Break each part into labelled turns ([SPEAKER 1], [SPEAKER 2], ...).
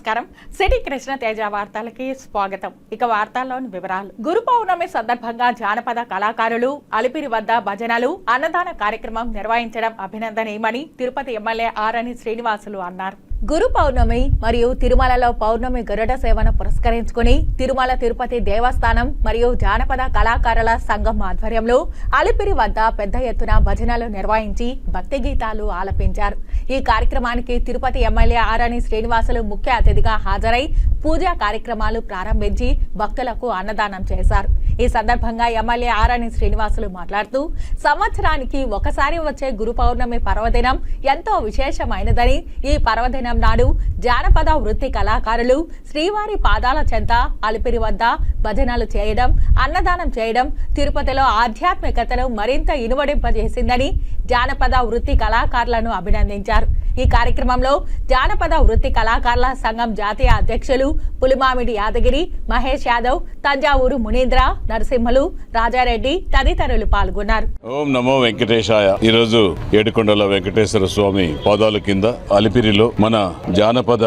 [SPEAKER 1] నమస్కారం. సిటీ కృష్ణ తేజ వార్తలకి స్వాగతం. ఇక వార్తల్లోని వివరాలు. గురు పౌర్ణమి సందర్భంగా జానపద కళాకారులు అలిపిరి వద్ద భజనలు అన్నదాన కార్యక్రమం నిర్వహించడం అభినందనీయమని తిరుపతి ఎమ్మెల్యే ఆరణి శ్రీనివాసులు అన్నారు. గురు పౌర్ణమి మరియు తిరుమలలో పౌర్ణమి గరుడ సేవను పురస్కరించుకుని తిరుమల తిరుపతి దేవస్థానం మరియు జానపద కళాకారుల సంఘం ఆధ్వర్యంలో అలిపిరి వద్ద పెద్ద ఎత్తున భజనలు నిర్వహించి భక్తి గీతాలు ఆలపించారు. ఈ కార్యక్రమానికి తిరుపతి ఎమ్మెల్యే ఆరణి శ్రీనివాసులు ముఖ్య అతిథిగా హాజరై పూజా కార్యక్రమాలు ప్రారంభించి భక్తులకు అన్నదానం చేశారు. ఈ సందర్భంగా ఎమ్మెల్యే ఆరణి శ్రీనివాసులు మాట్లాడుతూ సంవత్సరానికి ఒకసారి వచ్చే గురు పౌర్ణమి పర్వదినం ఎంతో విశేషమైనదని ఈ పర్వదినం నాడు జానపద వృత్తి కళాకారులు శ్రీవారి పాదాల చెంత అలిపిరి వద్ద భజనలు చేయడం అన్నదానం చేయడం తిరుపతిలో ఆధ్యాత్మికతను మరింత ఇనువడింపజేసిందని జానపద వృత్తి కళాకారులను అభినందించారు. ఈ కార్యక్రమంలో జానపద వృత్తి కళాకారుల సంఘం జాతీయ అధ్యక్షులు పులిమామిడి యాదగిరి మహేష్ యాదవ్ తంజావూరు మునీంద్ర నరసింహలు రాజారెడ్డి తదితరులు పాల్గొన్నారు.
[SPEAKER 2] ఓం నమో వెంకటేశాయ. ఈరోజు ఏడుకొండల వెంకటేశ్వర స్వామి పాదాల కింద అలిపిరిలో మన జానపద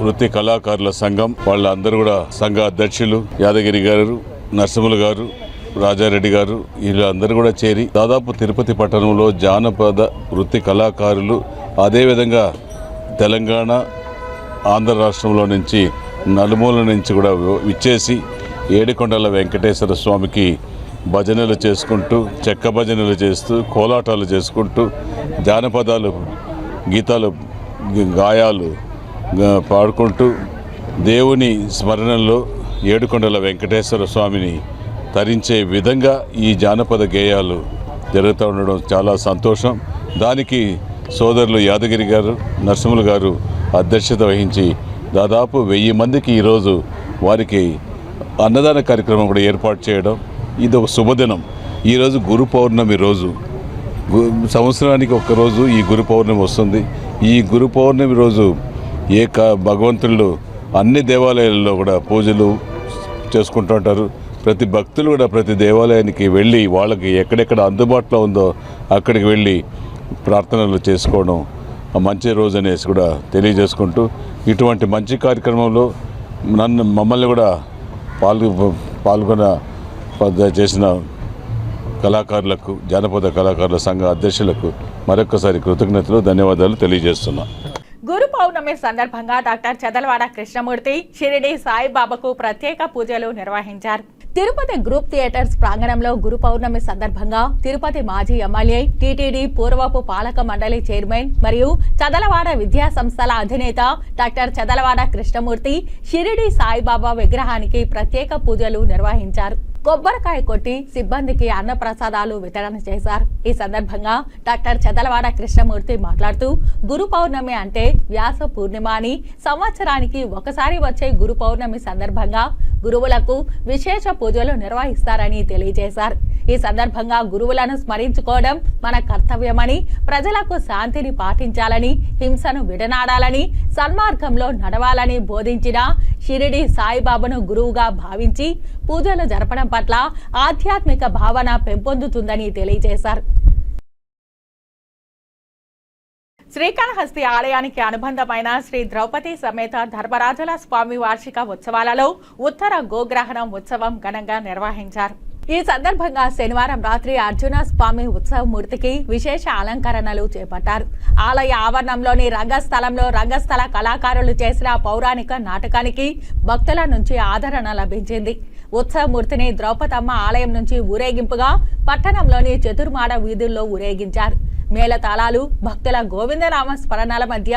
[SPEAKER 2] వృత్తి కళాకారుల సంఘం వాళ్ళందరూ కూడా సంఘ అధ్యక్షులు యాదగిరి గారు నరసింహులు గారు రాజారెడ్డి గారు వీళ్ళందరూ కూడా చేరి దాదాపు తిరుపతి పట్టణంలో జానపద వృత్తి కళాకారులు అదేవిధంగా తెలంగాణ ఆంధ్ర రాష్ట్రంలో నుంచి నలుమూల నుంచి కూడా విచ్చేసి ఏడుకొండల వెంకటేశ్వర స్వామికి భజనలు చేసుకుంటూ చెక్క భజనలు చేస్తూ కోలాటాలు చేసుకుంటూ జానపదాలు గీతాలు గాయాలు పాడుకుంటూ దేవుని స్మరణలో ఏడుకొండల వెంకటేశ్వర స్వామిని తరించే విధంగా ఈ జానపద గేయాలు జరుగుతూ ఉండడం చాలా సంతోషం. దానికి సోదరులు యాదగిరి గారు నరసింహులు గారు అధ్యక్షత వహించి దాదాపు వెయ్యి మందికి ఈరోజు వారికి అన్నదాన కార్యక్రమం కూడా ఏర్పాటు చేయడం ఇది ఒక శుభదినం. ఈరోజు గురు పౌర్ణమి రోజు. గు- సంవత్సరానికి ఒక్కరోజు ఈ గురు పౌర్ణమి వస్తుంది. ఈ గురు పౌర్ణమి రోజు ఏ క భగవంతుళ్ళు అన్ని దేవాలయాల్లో కూడా పూజలు చేసుకుంటూ ఉంటారు. ప్రతి భక్తులు కూడా ప్రతి దేవాలయానికి వెళ్ళి వాళ్ళకి ఎక్కడెక్కడ అందుబాటులో ఉందో అక్కడికి వెళ్ళి ప్రార్థనలు చేసుకోవడం మంచి రోజు అనేసి కూడా తెలియజేసుకుంటూ ఇటువంటి మంచి కార్యక్రమంలో నన్ను మమ్మల్ని కూడా పాల్గొ పాల్గొన ప- చేసిన కళాకారులకు జానపద కళాకారుల సంఘ అధ్యక్షులకు మరొకసారి కృతజ్ఞతలు ధన్యవాదాలు తెలియజేస్తున్నా.
[SPEAKER 1] గురు పౌర్ణమి సందర్భంగా డాక్టర్ చదలవాడ కృష్ణమూర్తి షిరిడి సాయిబాబాకు ప్రత్యేక పూజలు నిర్వహించారు. తిరుపతి గ్రూప్ థియేటర్స్ ప్రాంగణంలో గురు పౌర్ణమి సందర్భంగా తిరుపతి మాజీ ఎమ్మెల్యే టీటీడీ పూర్వపు పాలక మండలి చైర్మన్ మరియు చదలవాడ విద్యా సంస్థల అధినేత డాక్టర్ చదలవాడ కృష్ణమూర్తి షిరిడి సాయిబాబా విగ్రహానికి ప్రత్యేక పూజలు నిర్వహించారు. కొబ్బరికాయ కొట్టి సిబ్బందికి అన్నప్రసాదాలు వితరణ చేశారు. ఈ సందర్భంగా డాక్టర్ చదలవాడ కృష్ణమూర్తి మాట్లాడుతూ గురు పౌర్ణమి అంటే వ్యాస పూర్ణిమ అని సంవత్సరానికి ఒకసారి వచ్చే గురు పౌర్ణమి సందర్భంగా గురువులకు విశేష పూజలు నిర్వహిస్తారని తెలియజేశారు. ఈ సందర్భంగా గురువులను స్మరించుకోవడం మన కర్తవ్యమని ప్రజలకు శాంతిని పాటించాలని హింసను విడనాడాలని సన్మార్గంలో నడవాలని బోధించిన షిరిడి సాయిబాబాను గురువుగా భావించి పూజలు జరపడం పట్ల ఆధ్యాత్మిక భావన పెంపొందుతుందని తెలియజేశారు. శ్రీకాళహస్తి ఆలయానికి అనుబంధమైన శ్రీ ద్రౌపది సమేత ధర్మరాజుల స్వామి వార్షిక ఉత్సవాలలో ఉత్తర గోగ్రహణం ఉత్సవం ఘనంగా నిర్వహించారు. ఈ సందర్భంగా శనివారం రాత్రి అర్జున స్వామి ఉత్సవమూర్తికి విశేష అలంకరణలు చేపట్టారు. ఆలయ ఆవరణంలోని రంగస్థలంలో రంగస్థల కళాకారులు చేసిన పౌరాణిక నాటకానికి భక్తుల నుంచి ఆదరణ లభించింది. ఉత్సవమూర్తిని ద్రౌపదమ్మ ఆలయం నుంచి ఊరేగింపుగా పట్టణంలోని చతుర్మాడ వీధుల్లో ఊరేగించారు. మేళతాళాలు భక్తుల గోవిందనామ స్మరణాల మధ్య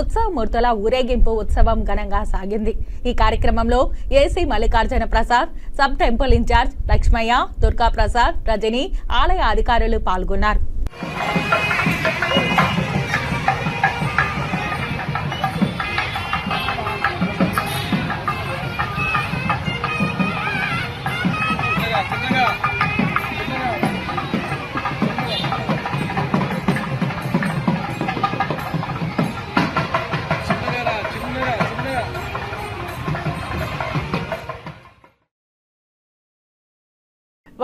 [SPEAKER 1] ఉత్సవమూర్తుల ఊరేగింపు ఉత్సవం ఘనంగా సాగింది ఈ కార్యక్రమంలో AC Mallikarjuna Prasad sub temple in-charge Lakshmaiah Durga Prasad Rajani ఆలయ అధికారులు పాల్గొన్నారు Yeah.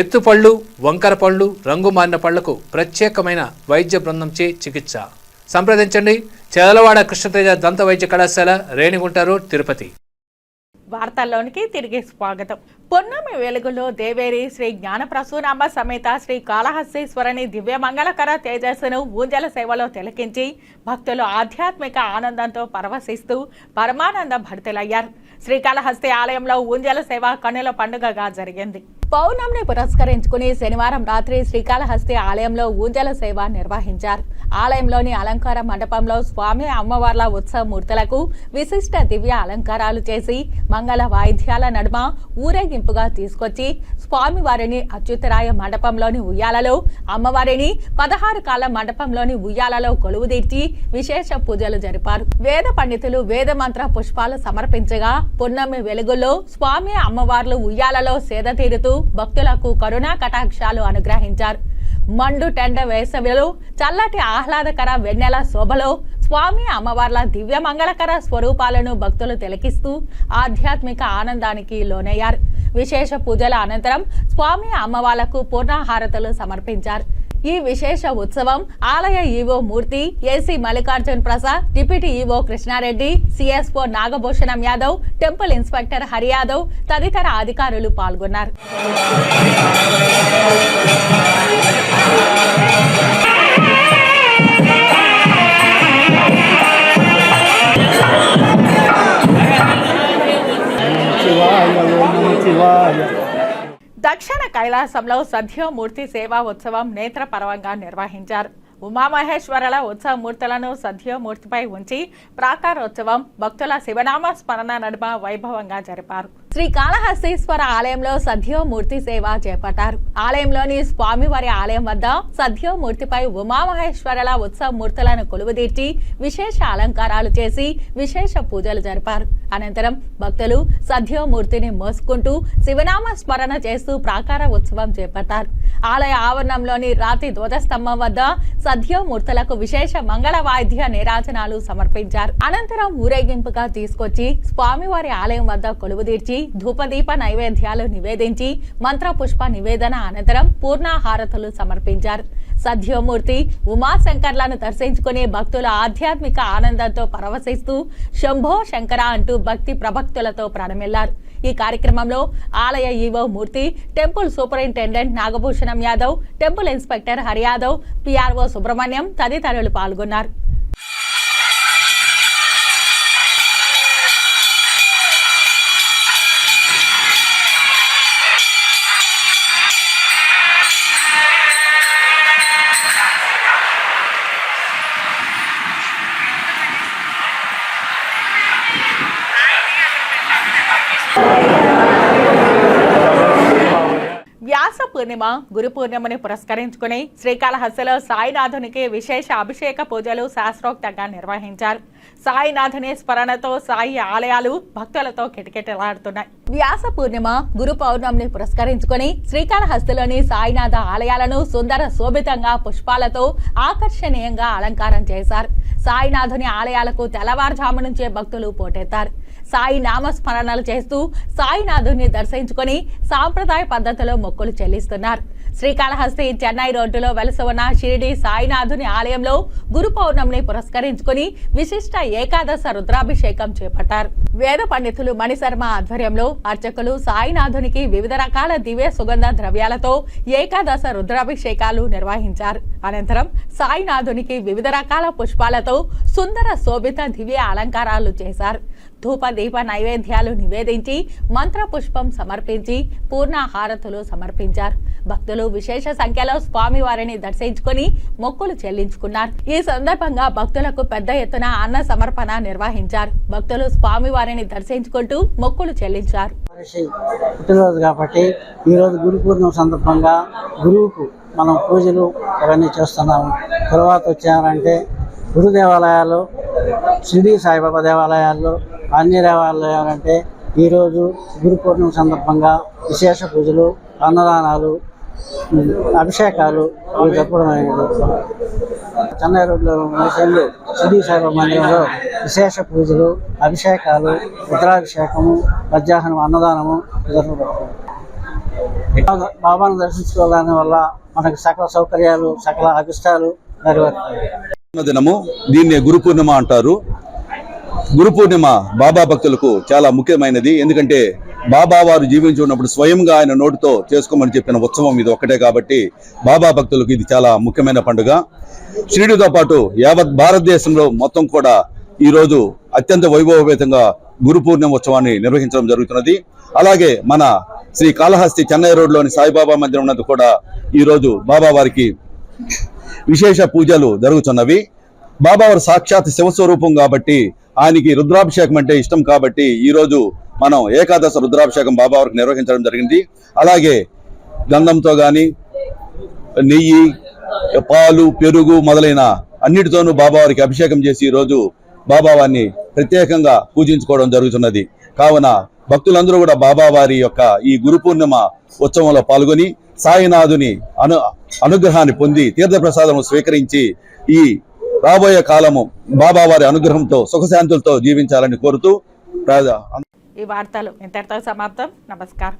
[SPEAKER 3] ఎత్తుపళ్ళు వంకర పళ్ళు రంగు మారిన పళ్ళకు ప్రత్యేకమైన వైద్య బృందంచే చికిత్స. సంప్రదించండి. చెదలవాడ కృష్ణతేజ దంత వైద్య కళాశాల రేణిగుంట రోడ్ తిరుపతి.
[SPEAKER 1] వార్తల్లోనికి తిరిగి స్వాగతం. పొన్నమి వెలుగులో దేవేరి శ్రీ జ్ఞానప్రసూనామ సమేత శ్రీ కాళహస్తీశ్వరని దివ్య మంగళకర తేజస్సును ఊంజల సేవలో తిలకించి భక్తులు ఆధ్యాత్మిక ఆనందంతో పరవశిస్తూ పరమానంద భరితులయ్యారు. శ్రీకాళహస్తి ఆలయంలో ఊంజల సేవ కన్నుల పండుగగా జరిగింది. పౌర్ణమిని పురస్కరించుకుని శనివారం రాత్రి శ్రీకాళహస్తి ఆలయంలో ఊంజల సేవ నిర్వహించారు. ఆలయంలోని అలంకార మండపంలో స్వామి అమ్మవార్ల ఉత్సవ మూర్తులకు విశిష్ట దివ్య అలంకారాలు చేసి మంగళ వాయిద్యాల నడుమ ఊరేగింపుగా తీసుకొచ్చి స్వామివారిని అచ్యుతరాయ మండపంలోని ఉయ్యాలలో అమ్మవారిని పదహారు కాల మండపంలోని ఉయ్యాలలో కొలువుదీర్చి విశేష పూజలు జరిపారు. వేద పండితులు వేద మంత్ర పుష్పాలు సమర్పించగా పున్నమి వెలుగుల్లో స్వామి అమ్మవార్లు ఉయ్యాలలో సేద తీరుతూ భక్తులకు కరుణా కటాక్షాలు అనుగ్రహించారు. మండు టెండ వేసవిలో చల్లటి ఆహ్లాదకర వెన్నెల శోభలో స్వామి అమ్మవార్ల దివ్య మంగళకర స్వరూపాలను భక్తులు తిలకిస్తూ ఆధ్యాత్మిక ఆనందానికి లోనయ్యారు. విశేష పూజల అనంతరం స్వామి అమ్మవార్లకు పూర్ణాహారతలు సమర్పించారు. ఈ విశేష ఉత్సవం ఆలయ EO Murthy AC Mallikarjun Prasad deputy EO Krishna Reddy CSO Nagabhushanam Yadav temple inspector Hari Yadav తదితర అధికారులు పాల్గొన్నారు. దక్షిణ కైలాసంలో సద్యోమూర్తి సేవా ఉత్సవం నేత్ర పరవంగా నిర్వహించారు. ఉమామహేశ్వరుల ఉత్సవ మూర్తులను సద్యోమూర్తిపై ఉంచి ప్రాకారోత్సవం భక్తుల శివనామ స్మరణ నడుమ వైభవంగా జరిపారు. శ్రీ కాళహస్తీశ్వర ఆలయంలో సద్యోమూర్తి సేవ చేపట్టారు. ఆలయంలోని స్వామివారి ఆలయం వద్ద సద్యోమూర్తిపై ఉమామహేశ్వరుల ఉత్సవ మూర్తులను కొలువుదీర్చి విశేష అలంకారాలు చేసి విశేష పూజలు జరిపారు. అనంతరం భక్తులు సద్యోమూర్తిని మోసుకుంటూ శివనామ స్మరణ చేస్తూ ప్రాకార ఉత్సవం చేపట్టారు. ఆలయ ఆవరణంలోని రాతి ధ్వజస్తంభం వద్ద సద్యోమూర్తులకు విశేష మంగళ వాయిద్య నీరాజనాలు సమర్పించారు. అనంతరం ఊరేగింపుగా తీసుకొచ్చి స్వామివారి ఆలయం వద్ద కొలువుదీర్చి ధూపదీప నైవేద్యాలు నివేదించి మంత్ర పుష్ప నివేదన అనంతరం పూర్ణాహారతులు సమర్పించారు. సద్యోమూర్తి ఉమాశంకర్లను దర్శించుకునే భక్తుల ఆధ్యాత్మిక ఆనందంతో పరవశిస్తూ శంభో శంకర అంటూ భక్తి ప్రభక్తులతో ప్రారంభిల్లారు ఈ కార్యక్రమంలో ఆలయ EO Murthy temple superintendent Nagabhushanam Yadav temple inspector Hari Yadav PRO Subrahmanyam తదితరులు పాల్గొన్నారు. పూర్ణిమ గురు పూర్ణిమని పురస్కరించుకుని శ్రీకాళహస్తిలో సాయినాథునికి విశేష అభిషేక పూజలు శాస్త్రోక్తంగా నిర్వహించారు. సాయినాథుని స్మరణతో సాయి ఆలయాలు భక్తులతో కిటకిటలాడుతున్నాయి. వ్యాస పూర్ణిమ గురు పౌర్ణమిని పురస్కరించుకుని శ్రీకాళహస్తిలోని సాయినాథ ఆలయాలను సుందర శోభితంగా పుష్పాలతో ఆకర్షణీయంగా అలంకారం చేశారు. సాయినాథుని ఆలయాలకు తెల్లవారుజాము నుంచే భక్తులు పోటెత్తారు. సాయి నామస్మరణలు చేస్తూ సాయినాథుని దర్శించుకొని సాంప్రదాయ పద్ధతిలో మొక్కులు చెల్లిస్తున్నారు. శ్రీకాళహస్తి చెన్నై రోడ్డులో వెలసి ఉన్న షిరిడి సాయినాథుని ఆలయంలో గురు పౌర్ణమిని పురస్కరించుకుని విశిష్ట ఏకాదశ రుద్రాభిషేకం చేపట్టారు. వేద పండితులు మణిశర్మ ఆధ్వర్యంలో అర్చకులు సాయినాథునికి వివిధ రకాల దివ్య సుగంధ ద్రవ్యాలతో ఏకాదశ రుద్రాభిషేకాలు నిర్వహించారు. అనంతరం సాయినాథునికి వివిధ రకాల పుష్పాలతో సుందర శోభిత దివ్య అలంకారాలు చేశారు. ధూప దీప నైవేద్యాలు నివేదించి మంత్ర పుష్పం సమర్పించి పూర్ణ హారతులు సమర్పించారు. భక్తులు విశేష సంఖ్యలో స్వామివారిని దర్శించుకొని మొక్కులు చెల్లించుకున్నారు. ఈ సందర్భంగా భక్తులకు పెద్ద ఎత్తున అన్న సమర్పణ నిర్వహించారు. భక్తులు స్వామివారిని దర్శించుకుంటూ మొక్కులు చెల్లించారు.
[SPEAKER 4] పుట్టినరోజు కాబట్టి ఈరోజు గురు పూర్ణం సందర్భంగా గురువుకు
[SPEAKER 5] మనం పూజలు అవన్నీ చేస్తున్నాము. తర్వాత వచ్చారంటే గురు దేవాలయాలు షిరిడి సాయిబాబా దేవాలయాల్లో అన్ని దేవాలయాలంటే ఈరోజు గురు పూర్ణిమ సందర్భంగా విశేష పూజలు అన్నదానాలు అభిషేకాలు ఇవి చెన్నై రోడ్లో మైసూరులో సిద్ధి సాయిబాబా మందిరంలో విశేష పూజలు అభిషేకాలు రుద్రాభిషేకము మధ్యాహ్నం అన్నదానము జరపబడుతుంది బాబాను దర్శించుకోవడానికి వల్ల మనకు సకల సౌకర్యాలు సకల అభిష్టాలు నెరవేరుతాయి.
[SPEAKER 6] దినము దీన్ని గురు పూర్ణిమ అంటారు. గురు పూర్ణిమ బాబా భక్తులకు చాలా ముఖ్యమైనది. ఎందుకంటే బాబా వారు జీవించి ఉన్నప్పుడు స్వయంగా ఆయన నోటితో చేసుకోమని చెప్పిన ఉత్సవం ఇది ఒక్కటే కాబట్టి బాబా భక్తులకు ఇది చాలా ముఖ్యమైన పండుగ. షిరిడితో పాటు యావత్ భారతదేశంలో మొత్తం కూడా ఈ రోజు అత్యంత వైభవపేతంగా గురు పూర్ణిమ ఉత్సవాన్ని నిర్వహించడం జరుగుతున్నది. అలాగే మన శ్రీ కాళహస్తి చెన్నై రోడ్లోని సాయిబాబా మందిరం నందు కూడా ఈ రోజు బాబా వారికి విశేష పూజలు జరుగుతున్నవి. బాబావారు సాక్షాత్ శివస్వరూపం కాబట్టి ఆయనకి రుద్రాభిషేకం అంటే ఇష్టం కాబట్టి ఈరోజు మనం ఏకాదశ రుద్రాభిషేకం బాబావారికి నిర్వహించడం జరిగింది. అలాగే గంధంతో కానీ నెయ్యి పాలు పెరుగు మొదలైన అన్నిటితోనూ బాబావారికి అభిషేకం చేసి ఈ రోజు బాబావారిని ప్రత్యేకంగా పూజించుకోవడం జరుగుతున్నది. కావున భక్తులందరూ కూడా బాబావారి యొక్క ఈ గురు పూర్ణిమ ఉత్సవంలో పాల్గొని సాయినాథుని అను అనుగ్రహాన్ని పొంది తీర్థప్రసాదం స్వీకరించి ఈ రాబోయే కాలము బాబా వారి అనుగ్రహంతో సుఖశాంతులతో జీవించాలని కోరుతూ రాజా
[SPEAKER 1] ఈ వార్తలు ఇంతటితో సమాప్తం. నమస్కారం.